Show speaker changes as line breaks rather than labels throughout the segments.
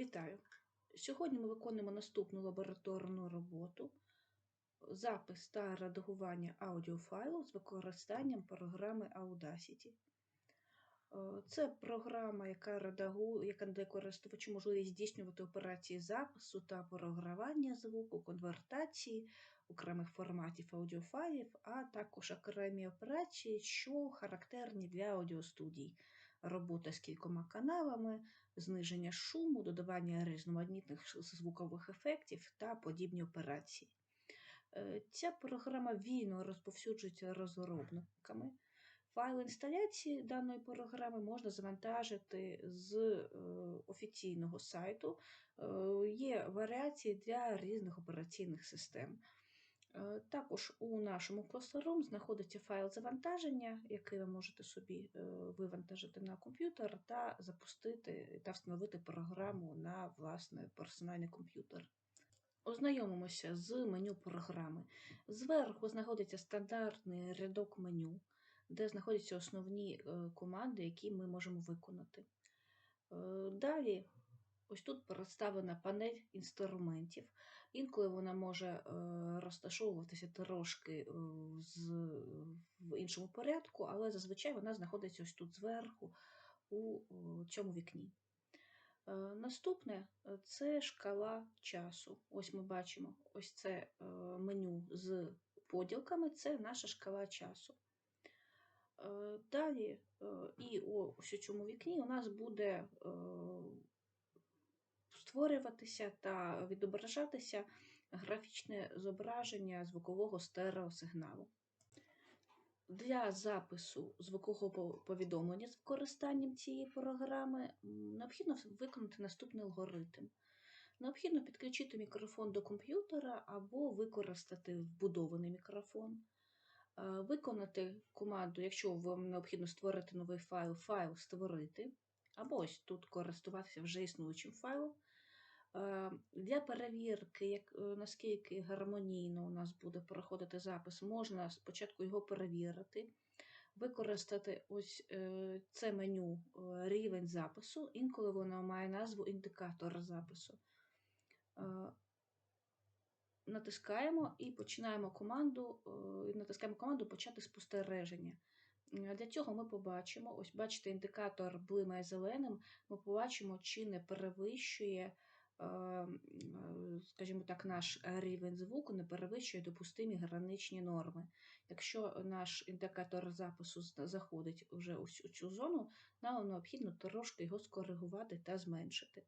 Вітаю! Сьогодні ми виконуємо наступну лабораторну роботу запис та редагування аудіофайлу з використанням програми Audacity. Е, Це програма, яка редагує, яка надає користувачу можливість здійснювати операції запису та програвання звуку, конвертації окремих форматів аудіофайлів, а також окремі операції, що характерні для аудіостудій, робота з кількома каналами, зниження шуму, додавання різноманітних звукових ефектів та подібні операції. Е, Ця програма вільно розповсюджується розробниками. Файл інсталяції даної програми можна завантажити з е, офіційного сайту. Е, Є варіації для різних операційних систем. Е, Також у нашому Classroom знаходиться файл завантаження, який ви можете собі е, вивантажити на комп'ютер та запустити та встановити програму на власний персональний комп'ютер. Ознайомимося з меню програми. Зверху знаходиться стандартний рядок меню, де знаходяться основні е, команди, які ми можемо виконати. Далі, ось тут представлена панель інструментів. Інколи вона може розташовуватися трошки з, в іншому порядку, але зазвичай вона знаходиться ось тут зверху у цьому вікні. Е, Наступне це шкала часу. Ось ми бачимо ось це е, меню з поділками, це наша шкала часу. Е, Далі і ось у цьому вікні у нас буде створюватися та відображатися графічне зображення звукового стереосигналу. Для запису звукового повідомлення з використанням цієї програми необхідно виконати наступний алгоритм. Необхідно підключити мікрофон до комп'ютера або використати вбудований мікрофон. Е, Виконати команду, якщо вам необхідно створити новий файл, файл створити, або ось тут користуватися вже існуючим файлом. Е, Для перевірки, як, е, наскільки гармонійно у нас буде проходити запис, можна спочатку його перевірити, використати ось е, це меню рівень запису, інколи воно має назву індикатор запису. Натискаємо і починаємо команду, натискаємо команду почати спостереження. Для цього ми побачимо, ось бачите, індикатор блимає зеленим, ми побачимо, чи не перевищує, скажімо так, наш рівень звуку, не перевищує допустимі граничні норми. Якщо наш індикатор запису заходить вже у цю- зону, нам необхідно трошки його скоригувати та зменшити.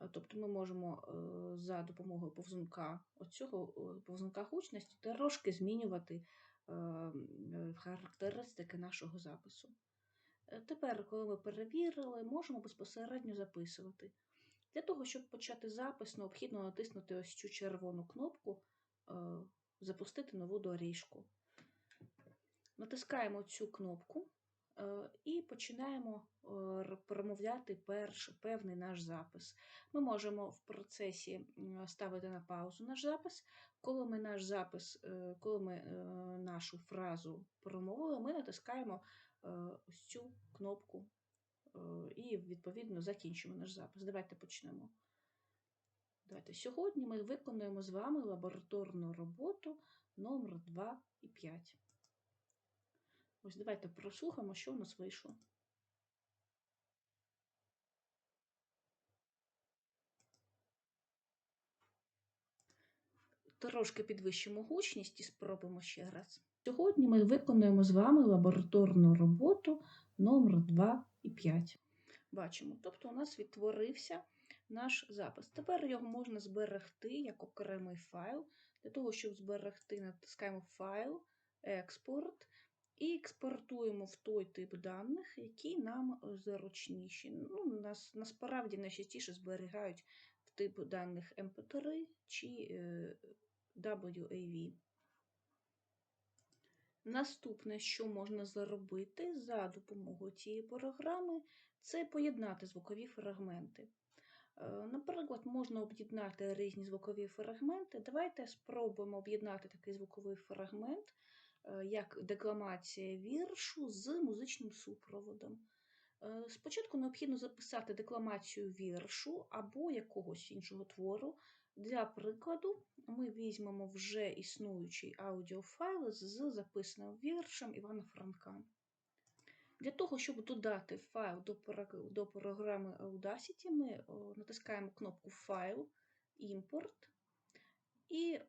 Е, Тобто ми можемо е, за допомогою повзунка оцього е, повзунка гучності трошки змінювати е, характеристики нашого запису. Е, Тепер, коли ми перевірили, можемо безпосередньо записувати. Для того, щоб почати запис, необхідно натиснути ось цю червону кнопку е, Запустити нову доріжку. Натискаємо цю кнопку е, і починаємо е, промовляти перш, певний наш запис. Ми можемо в процесі ставити на паузу наш запис. Коли ми наш запис, коли ми нашу фразу промовили, ми натискаємо ось цю кнопку і, відповідно, закінчимо наш запис. Давайте почнемо. Давайте. Сьогодні ми виконуємо з вами лабораторну роботу номер 2 і 5. Ось давайте прослухаємо, що у нас вийшло. Трошки підвищимо гучність і спробуємо ще раз. Сьогодні ми виконуємо з вами лабораторну роботу номер 2 і 5. Бачимо, тобто у нас відтворився наш запис. Тепер його можна зберегти як окремий файл. Для того, щоб зберегти, натискаємо файл, експорт і експортуємо в той тип даних, які нам зручніші. Ну, нас, насправді найчастіше зберігають в тип даних MP3 чи е, WAV. Наступне, що можна зробити за допомогою цієї програми, це поєднати звукові фрагменти. Е, Наприклад, можна об'єднати різні звукові фрагменти. Давайте спробуємо об'єднати такий звуковий фрагмент, е, як декламація віршу з музичним супроводом. Е, Спочатку необхідно записати декламацію віршу або якогось іншого твору. Для прикладу, ми візьмемо вже існуючий аудіофайл з записаним віршем Івана Франка. Для того, щоб додати файл до, програми Audacity, ми натискаємо кнопку Файл, Імпорт і,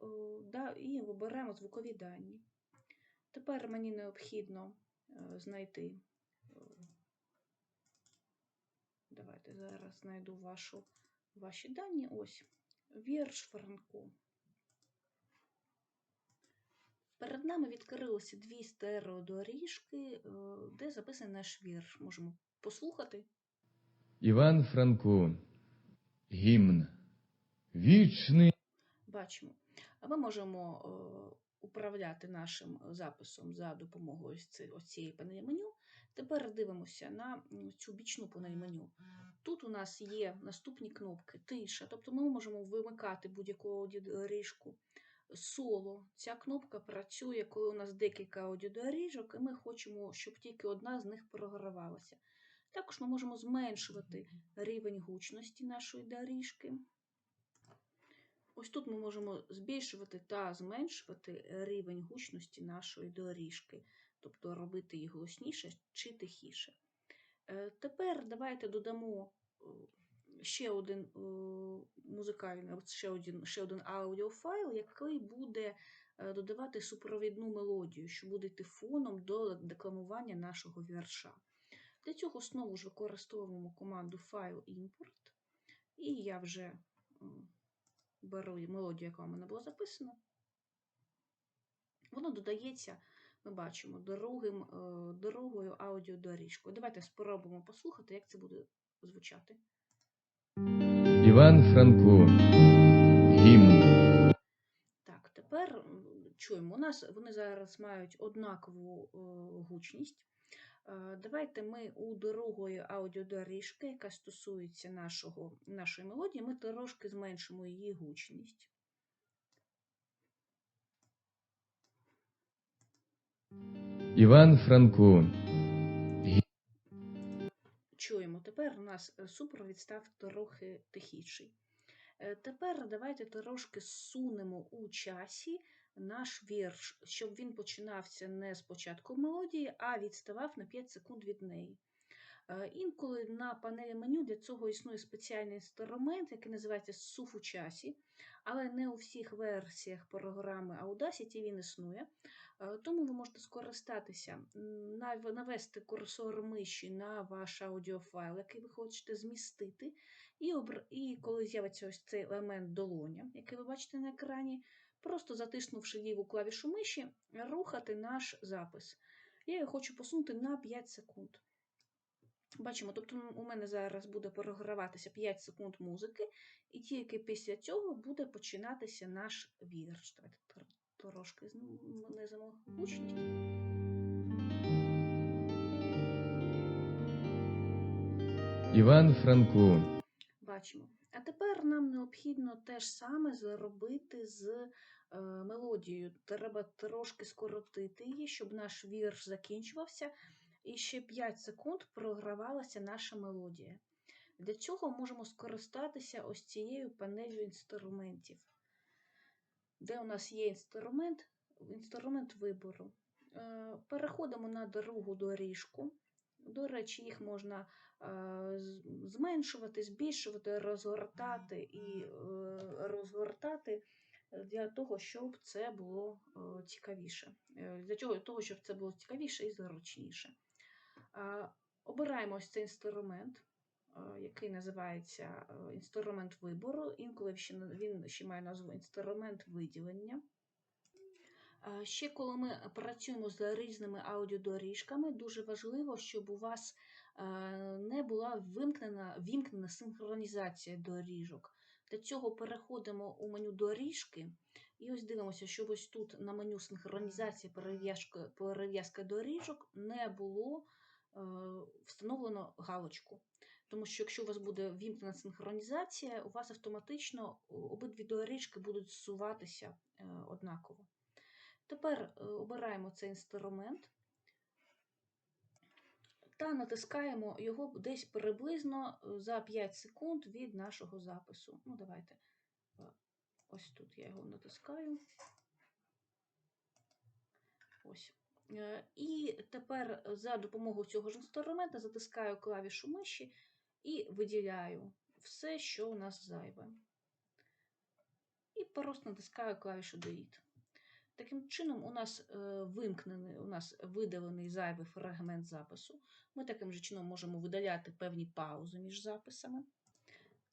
і вибираємо звукові дані. Тепер мені необхідно е, знайти. е, Давайте зараз знайду вашу, ваші дані. Ось вірш Франко. Перед нами відкрилися дві стереодоріжки, е, де записаний наш вірш. Можемо послухати.
Іван Франко. Гімн. Вічний.
Бачимо. А ми можемо е, управляти нашим записом за допомогою цієї панелі меню. Тепер дивимося на цю бічну панель меню. Тут у нас є наступні кнопки тиша, тобто ми можемо вимикати будь-яку аудіодоріжку. Соло. Ця кнопка працює, коли у нас декілька аудіодоріжок, і ми хочемо, щоб тільки одна з них програвалася. Також ми можемо зменшувати рівень гучності нашої доріжки. Ось тут ми можемо збільшувати та зменшувати рівень гучності нашої доріжки, тобто робити її голосніше чи тихіше. Е, Тепер давайте додамо е, ще один е, музикальний, ще один, ще один аудіофайл, який буде додавати супровідну мелодію, що буде йти фоном до декламування нашого вірша. Для цього знову ж використовуємо команду файл імпорт, і я вже беру мелодію, яка у мене була записана. Воно додається, ми бачимо, другим, е, другою аудіодоріжкою. Давайте спробуємо послухати, як це буде звучати.
Іван Франко. Гімн.
Так, тепер чуємо. У нас вони зараз мають однакову е, гучність. Е, Давайте ми у другої аудіодоріжки, яка стосується нашого, нашої мелодії, ми трошки зменшимо її гучність.
Іван Франко.
Чуємо, тепер у нас е, супровід став трохи тихіший. Е, Тепер давайте трошки зсунемо у часі наш вірш, щоб він починався не з початку мелодії, а відставав на 5 секунд від неї. Е, Інколи на панелі меню для цього існує спеціальний інструмент, який називається суф у часі, але не у всіх версіях програми Audacity він існує. Е, Тому ви можете скористатися, навести курсор миші на ваш аудіофайл, який ви хочете змістити, і, обр... і коли з'явиться ось цей елемент долоня, який ви бачите на екрані, просто затиснувши ліву клавішу миші, рухати наш запис. Я його хочу посунути на 5 секунд. Бачимо, тобто у мене зараз буде програватися 5 секунд музики, і тільки після цього буде починатися наш вірш. Давайте трошки знизимо гучність.
Іван Франко.
Бачимо. А тепер нам необхідно те ж саме зробити з е, мелодією. Треба трошки скоротити її, щоб наш вірш закінчувався, і ще 5 секунд програвалася наша мелодія. Для цього можемо скористатися ось цією панелью інструментів, де у нас є інструмент, інструмент вибору. Е, Переходимо на другу доріжку. До речі, їх можна е, зменшувати, збільшувати, розгортати і е, розгортати для того, щоб це було цікавіше. Для того, щоб це було цікавіше і зручніше. Обираємо ось цей інструмент, який називається е, інструмент вибору. Інколи він ще має назву інструмент виділення. Е, Ще коли ми працюємо з різними аудіодоріжками, дуже важливо, щоб у вас е, не була вимкнена, вімкнена синхронізація доріжок. Для цього переходимо у меню доріжки і ось дивимося, щоб ось тут на меню синхронізації перев'язка, перев'язка доріжок не було е, встановлено галочку. Тому що якщо у вас буде вімкнена синхронізація, у вас автоматично обидві доріжки будуть зсуватися е, однаково. Тепер е, обираємо цей інструмент. та натискаємо його десь приблизно е, за 5 секунд від нашого запису. Ну, давайте. е, Ось тут я його натискаю. Ось. Е, І тепер за допомогою цього ж інструмента затискаю клавішу миші і виділяю все, що у нас зайве. І просто натискаю клавішу Delete. Таким чином, у нас е, вимкнений, у нас видалений зайвий фрагмент запису. Ми таким же чином можемо видаляти певні паузи між записами.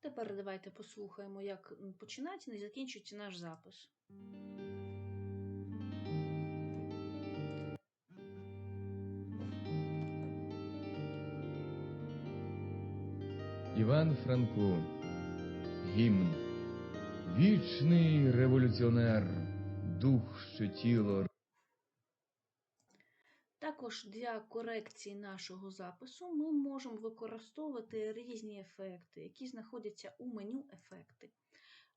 Тепер давайте послухаємо, як починається і закінчується наш запис.
Іван Франко. Гімн. Вічний революціонер. Дух, що тіло
Також для корекції нашого запису ми можемо використовувати різні ефекти, які знаходяться у меню ефекти.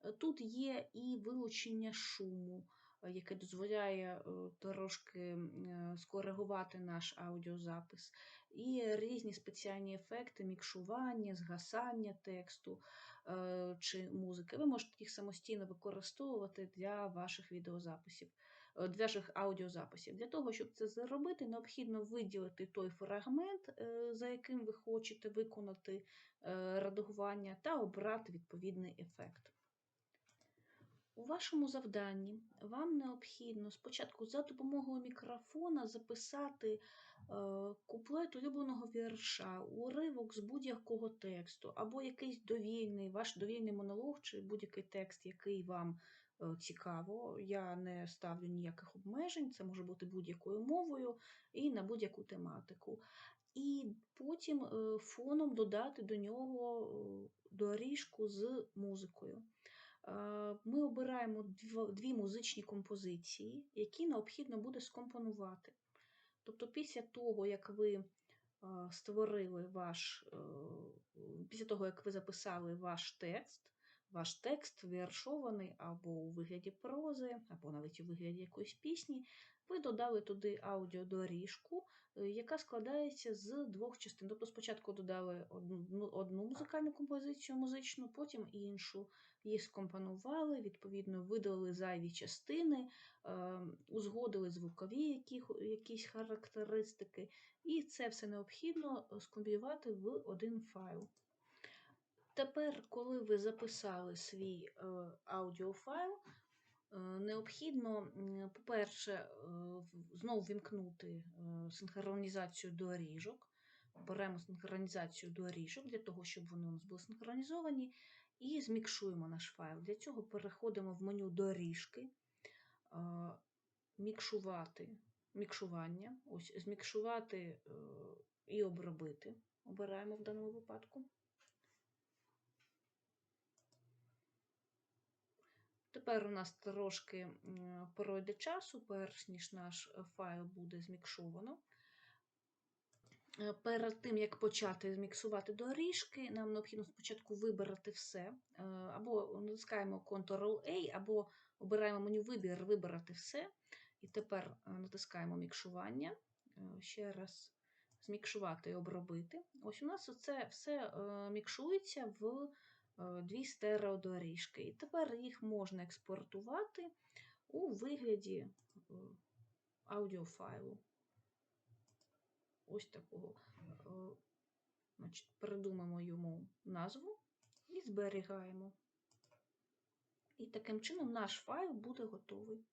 Е, Тут є і вилучення шуму, яке дозволяє е, трошки е, скоригувати наш аудіозапис, і різні спеціальні ефекти, мікшування, згасання тексту е, чи музики. Ви можете їх самостійно використовувати для ваших відеозаписів е, для ваших аудіозаписів. Для того, щоб це зробити, необхідно виділити той фрагмент, е, за яким ви хочете виконати е, редагування, та обрати відповідний ефект. У вашому завданні вам необхідно спочатку за допомогою мікрофона записати е, куплет улюбленого вірша, уривок з будь-якого тексту, або якийсь довільний, ваш довільний монолог чи будь-який текст, який вам е, цікаво. Я не ставлю ніяких обмежень, це може бути будь-якою мовою і на будь-яку тематику. І потім е, фоном додати до нього доріжку з музикою. Е, Ми обираємо дві музичні композиції, які необхідно буде скомпонувати. Тобто, після того, як ви е, створили ваш, е, після того, як ви записали ваш текст, ваш текст віршований або у вигляді прози, або навіть у вигляді якоїсь пісні, ви додали туди аудіодоріжку, е, яка складається з двох частин. Тобто спочатку додали одну, одну музикальну композицію музичну, потім іншу. Їх скомпонували, відповідно, видалили зайві частини, е, узгодили звукові які, якісь характеристики, і це все необхідно скомпілювати в один файл. Тепер, коли ви записали свій е, аудіофайл, е, необхідно, по-перше, е, знову вімкнути е, синхронізацію доріжок. Беремо синхронізацію доріжок для того, щоб вони у нас були синхронізовані, і змікшуємо наш файл. Для цього переходимо в меню доріжки, е, мікшувати, мікшування, ось змікшувати е, і обробити. Обираємо в даному випадку. Тепер у нас трошки пройде часу, перш ніж наш е, файл буде змікшовано. Е, Перед тим, як почати зміксувати доріжки, нам необхідно спочатку вибрати все. Е, Або натискаємо Ctrl-A, або обираємо меню Вибір, вибрати все. І тепер натискаємо мікшування. Ще раз змікшувати і обробити. Ось у нас це все мікшується в дві стереодоріжки. І тепер їх можна експортувати у вигляді е, аудіофайлу. Ось такого. Е, Значить, придумаємо йому назву і зберігаємо. І таким чином наш файл буде готовий.